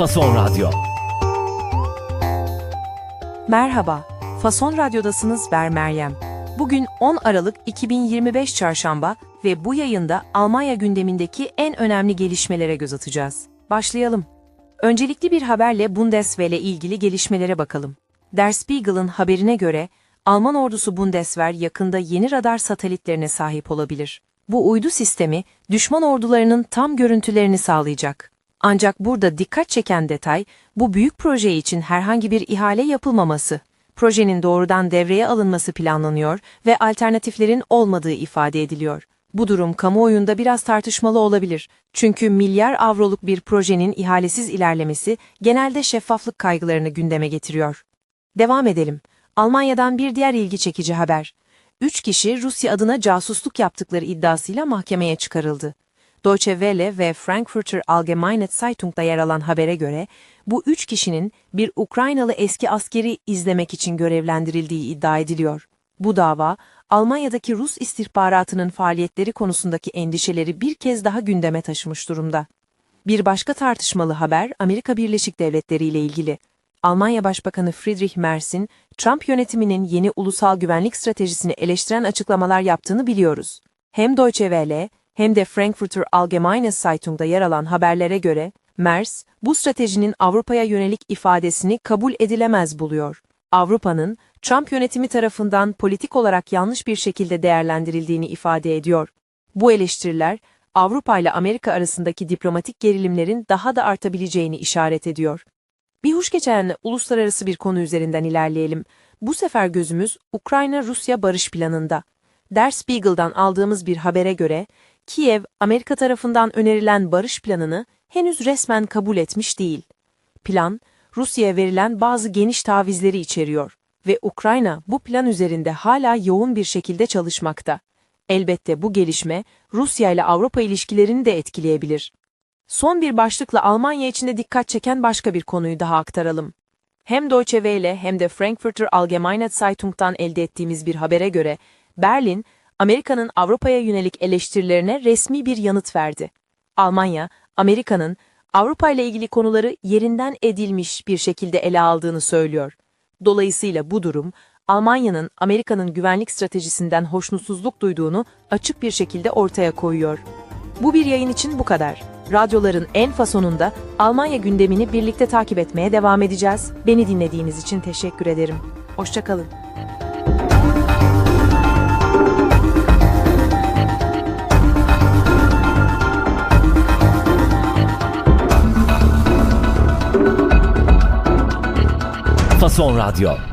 Fason Radyo. Merhaba, Fason Radyo'dasınız ben Meryem. Bugün 10 Aralık 2025 Çarşamba ve bu yayında Almanya gündemindeki en önemli gelişmelere göz atacağız. Başlayalım. Öncelikli bir haberle Bundeswehr ile ilgili gelişmelere bakalım. Der Spiegel'ın haberine göre Alman ordusu Bundeswehr yakında yeni radar satelitlerine sahip olabilir. Bu uydu sistemi düşman ordularının tam görüntülerini sağlayacak. Ancak burada dikkat çeken detay bu büyük proje için herhangi bir ihale yapılmaması. Projenin doğrudan devreye alınması planlanıyor ve alternatiflerin olmadığı ifade ediliyor. Bu durum kamuoyunda biraz tartışmalı olabilir. Çünkü milyar avroluk bir projenin ihalesiz ilerlemesi genelde şeffaflık kaygılarını gündeme getiriyor. Devam edelim. Almanya'dan bir diğer ilgi çekici haber. Üç kişi Rusya adına casusluk yaptıkları iddiasıyla mahkemeye çıkarıldı. Deutsche Welle ve Frankfurter Allgemeine Zeitung'da yer alan habere göre, bu üç kişinin bir Ukraynalı eski askeri izlemek için görevlendirildiği iddia ediliyor. Bu dava, Almanya'daki Rus istihbaratının faaliyetleri konusundaki endişeleri bir kez daha gündeme taşımış durumda. Bir başka tartışmalı haber Amerika Birleşik Devletleri ile ilgili. Almanya Başbakanı Friedrich Merz'in Trump yönetiminin yeni ulusal güvenlik stratejisini eleştiren açıklamalar yaptığını biliyoruz. Hem Deutsche Welle hem de Frankfurter Allgemeine Zeitung'da yer alan haberlere göre Merz, bu stratejinin Avrupa'ya yönelik ifadesini kabul edilemez buluyor. Avrupa'nın Trump yönetimi tarafından politik olarak yanlış bir şekilde değerlendirildiğini ifade ediyor. Bu eleştiriler Avrupa ile Amerika arasındaki diplomatik gerilimlerin daha da artabileceğini işaret ediyor. Bir huş geçen uluslararası bir konu üzerinden ilerleyelim. Bu sefer gözümüz Ukrayna-Rusya barış planında. Der Spiegel'dan aldığımız bir habere göre, Kiev, Amerika tarafından önerilen barış planını henüz resmen kabul etmiş değil. Plan, Rusya'ya verilen bazı geniş tavizleri içeriyor ve Ukrayna bu plan üzerinde hala yoğun bir şekilde çalışmakta. Elbette bu gelişme Rusya ile Avrupa ilişkilerini de etkileyebilir. Son bir başlıkla Almanya içinde dikkat çeken başka bir konuyu daha aktaralım. Hem Deutsche Welle hem de Frankfurter Allgemeine Zeitung'dan elde ettiğimiz bir habere göre Berlin, Amerika'nın Avrupa'ya yönelik eleştirilerine resmi bir yanıt verdi. Almanya, Amerika'nın Avrupa ile ilgili konuları yerinden edilmiş bir şekilde ele aldığını söylüyor. Dolayısıyla bu durum, Almanya'nın Amerika'nın güvenlik stratejisinden hoşnutsuzluk duyduğunu açık bir şekilde ortaya koyuyor. Bu bir yayın için bu kadar. Radyoların en fasonunda Almanya gündemini birlikte takip etmeye devam edeceğiz. Beni dinlediğiniz için teşekkür ederim. Hoşçakalın. Fason Radyo.